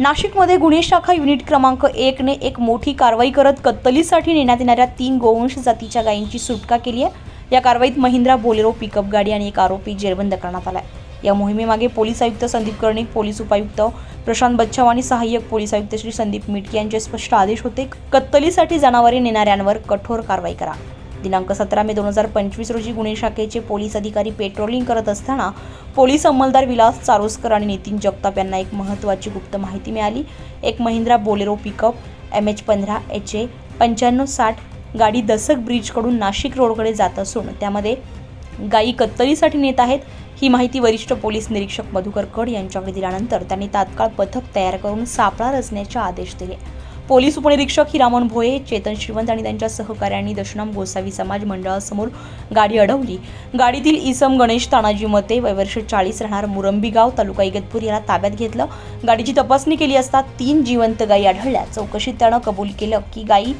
नाशिकमध्ये गुन्हे शाखा युनिट क्रमांक एकने एक मोठी कारवाई करत कत्तलीसाठी नेण्यात येणाऱ्या तीन गोवंश जातीच्या गायींची सुटका केली आहे. या कारवाईत महिंद्रा बोलेरो पिकअप गाडी आणि एक आरोपी जेरबंद करण्यात आलाय. या मोहिमेमागे पोलीस आयुक्त संदीप कर्णिक पोलीस उपायुक्त प्रशांत बच्छाव आणि सहाय्यक पोलीस आयुक्त श्री संदीप मिटके यांचे स्पष्ट आदेश होते. कत्तलीसाठी जनावरे नेणाऱ्यांवर कठोर कारवाई करा. दिनांक सतरा मे दोन हजार पंचवीस रोजी गुन्हे शाखेचे पोलीस अधिकारी पेट्रोलिंग करत असताना पोलीस अंमलदार विलास चारोस्कर आणि नितीन जगताप यांना एक महत्त्वाची गुप्त माहिती मिळाली. एक Mahindra Bolero pickup M H पंधरा एच ए पंच्याण्णव साठ गाडी दसक ब्रिजकडून नाशिक रोडकडे जात असून त्यामध्ये गायी कत्तलीसाठी नेत आहेत. ही माहिती वरिष्ठ पोलीस निरीक्षक मधुकर कड यांच्याकडे दिल्यानंतर त्यांनी तात्काळ पथक तयार करून सापळा रचण्याचे आदेश दिले. पोलीस उपनिरीक्षक हिरामन भोये चेतन श्रीवंत आणि त्यांच्या सहकार्यांनी दशनाम गोसावी समाज मंडळासमोर गाडी अडवली. गाडीतील इसम गणेश तानाजी मते वयवर्ष चाळीस राहणार मुरंबीगाव तालुका इगतपूर याला ताब्यात घेतलं. गाडीची तपासणी केली असता तीन जिवंत गायी आढळल्या. चौकशीत त्यानं कबूल केलं की गायी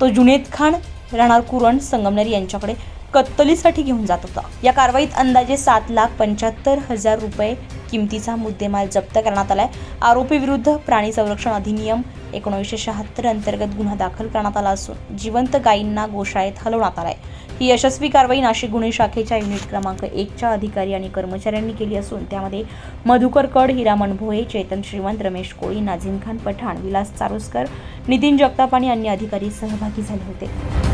तो जुनेद खान राहणार कुरण संगमनेर यांच्याकडे कत्तलीसाठी घेऊन जात होता. या कारवाईत अंदाजे सात लाख पंच्याहत्तर हजार रुपये किमतीचा मुद्देमाल जप्त करण्यात आलाय. आरोपी विरुद्ध प्राणी संरक्षण अधिनियम एकोणीसशे शहात्तर अंतर्गत गुन्हा दाखल करण्यात आला असून जिवंत गायींना गोशाळेत हलवण्यात आलाय. ही यशस्वी कारवाई नाशिक गुन्हे शाखेच्या युनिट क्रमांक एकच्या अधिकारी आणि कर्मचाऱ्यांनी केली असून त्यामध्ये मधुकर कड हिरामण भोये चेतन श्रीवंत रमेश कोळी नाझीम खान पठाण विलास चारोस्कर नितीन जगताप आणि अन्य अधिकारी सहभागी झाले होते.